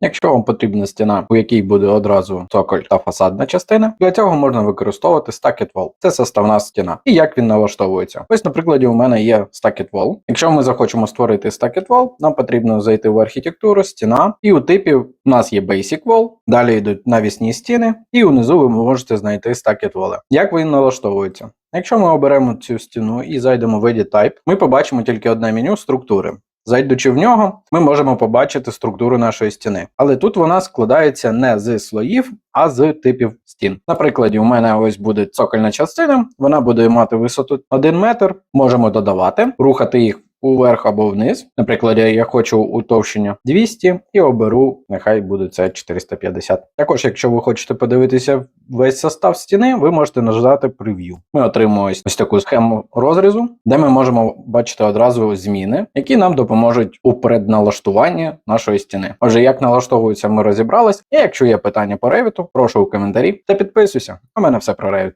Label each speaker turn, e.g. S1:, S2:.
S1: Якщо вам потрібна стіна, у якій буде одразу цоколь та фасадна частина, для цього можна використовувати Stacked Wall. Це составна стіна. І як він налаштовується? Ось, на прикладі, у мене є Stacked Wall. Якщо ми захочемо створити Stacked Wall, нам потрібно зайти в архітектуру, стіна, і у типі у нас є Basic Wall, далі йдуть навісні стіни, і унизу ви можете знайти Stacked Wall. Як він налаштовується? Якщо ми оберемо цю стіну і зайдемо в Edit Type, ми побачимо тільки одне меню структури. Зайдучи в нього, ми можемо побачити структуру нашої стіни. Але тут вона складається не з слоїв, а з типів стін. На прикладі, у мене ось буде цокольна частина, вона буде мати висоту 1 метр. Можемо додавати, рухати їх уверх або вниз. Наприклад, я хочу утовщення 200 і оберу, нехай буде це 450. Також, якщо ви хочете подивитися весь состав стіни, ви можете нажати прев'ю. Ми отримуємо ось, таку схему розрізу, де ми можемо бачити одразу зміни, які нам допоможуть у предналаштуванні нашої стіни. Отже, як налаштовується, ми розібрались. І якщо є питання по ревіту, прошу у коментарі та підписуйся. У мене все про ревіт.